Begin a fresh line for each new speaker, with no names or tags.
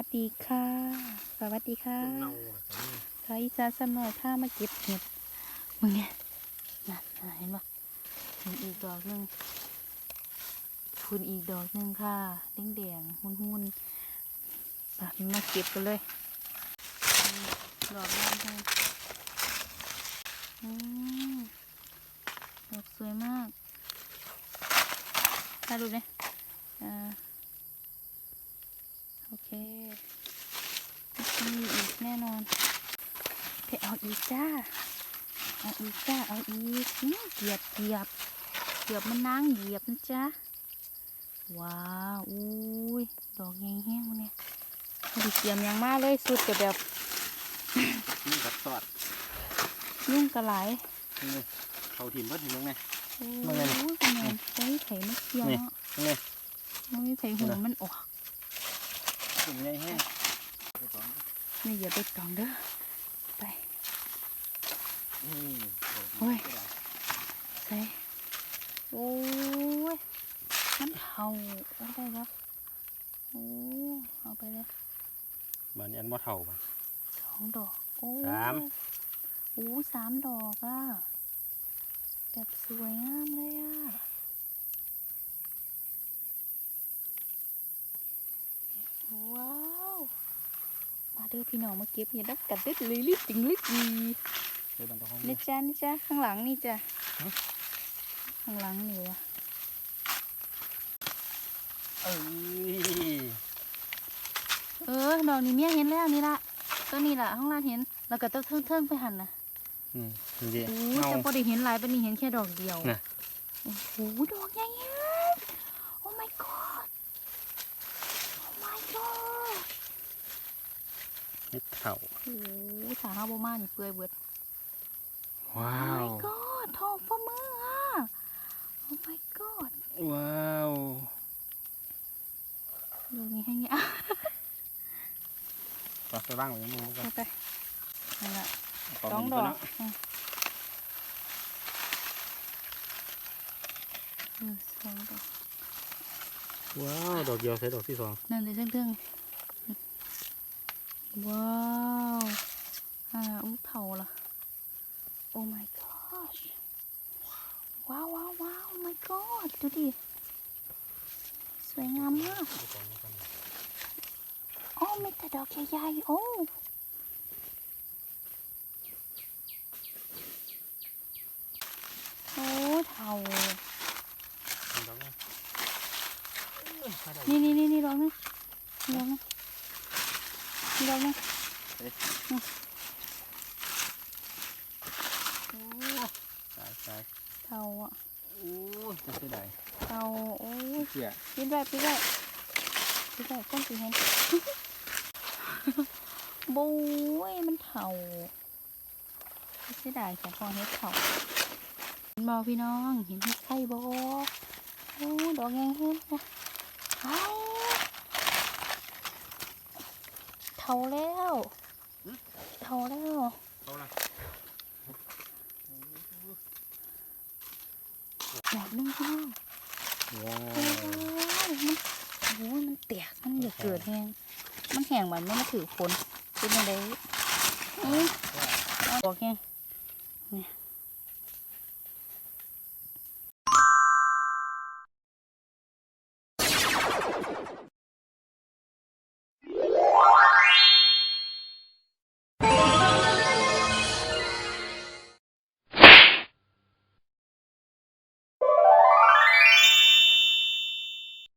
วัสดีค่ะ สวัสดีค่ะ
เน่าอะสามี
ใครจะสำหน่อยข้ามาเก็บเห็ดมึงเนี่ยนั่นน่ะเห็นปะเห็นอีกดอกหนึ่งคุณอีกดอกหนึ่งค่ะแดงแดงๆหุ่นหุ่นๆไปมาเก็บกันเลยอืมดอกงามจังอืมดอกสวยมากถ่ายรูปเนี่ยอ่าโอ เคมีอีกแน่นอนไปเอาอีกจ้า เอาอีกจ้า เอาอีกอื้อเหยียบเหยียบเหยียบมันนางเหยียบนะจ๊ะ ว้าวอุ้ย ดอกใหญ่แห้งวะเนี่ยไม่ได้เตรียมหยังมาเลยสุดกับแบบ
นี่กัดตอด
ยุ่งกระไหล
นี่เขาถิ่มเพิ่นถิ่มลงไง
โอ้
มาไง
ยเป็นไงใช้ไถมาเกี่ยว
นี่
เนาะ
ลงไง
มันไม่ไถหัวมันออก
ตุ่มใหญ่แห้ง
นี่อย่าไปตองเด้อไป
นี่
โอ้ยใส่โอ้ยมันเห่าเอาได้ปะโอ้เอาไปเลย
บ้านนี้อันบ่เท่าบ่
สองดอกโอ้
สาม
โอ้สามดอกอะแบบสวยงามเลยอะว้าว มาเด้อ พี่น้องมาเก็บเห็ดดักกัดเด็ดลิลิติงลิดี
เดี๋ยวบ้านตะห้อง
นี่จ้านี่จ้าข้างหลังนี่จ้า
ฮะ
ข้างหลังนี่วะ
เอ้ย
เออดอกนี้เมียเห็นแล้วนี่ละตัวนี้ละข้างล่างเห็นแล้วก็ตัวเทิงเทิงๆไปหันนะ
อืมนี่ดิ
โอ้
เงา
จะพอได้เห็นหลายปานนี้เห็นแค่ดอกเดียว
น่ะ
โอ้โหดอกใหญ่ๆโอ้ my god โอ้ my god
เฮ็ดเท่า
โอ้โหสาหาบมานี่เปื่อยเบิด
ว้า
โอ้
ว
my god ทองฟ้ามืออะโอ้ my god
ว้าว
ดอกนี้ให้เงี้ย
ปลักไปบ้างไว้ในมือก่อน
เอาไปนั่นละ
ขง
สอง
มัน
ด
ก่
อนก
เนาะ
อืมเออสองดอก
ว้าว ดอกเดียวใส่ดอกที่สอง
นั่นเลยเทิงๆ ว้าวอ่าอุ้งเท่าละโอ้ my gosh ว้าวว้าวว้าว oh my god ดูดิ สวยงามมาก โอ้มีแต่ดอกใหญ่ๆโอ้โอ้เท่า
ดอกนึงเอ้ยมาได้
นี่นี่นี่นี่ดอกนึงนี่ดอกนึงนี่ ดอกนึง
เอ๊ะ
อืม
โอ้ตายตาย
เท่าอะ
โอ้ยจะเสียดาย
เท่าโอ้ย
เสีย
ปิดไว้ปิดไว้ปิดไว้ก้นสีเห็นบุ้ยมันเท่าไม่ใช่ได้แต่พอเฮ็ดเท่าเห็นบอพี่น้องเห็นเฮ็ดไข่บอโอ้ดอกแงเห็นนะไอ้เท่าแล้วเท่าแล้ว
เขาละ
แบบนึงพี่น้อง
ว้า
โอ้
วย
มันโอ้ยมันแตกมันอย่าเกิดแหงมันแห้งแบบไม่มาถือฝนเป็นยังไงอือบอกแห้งเนี่ย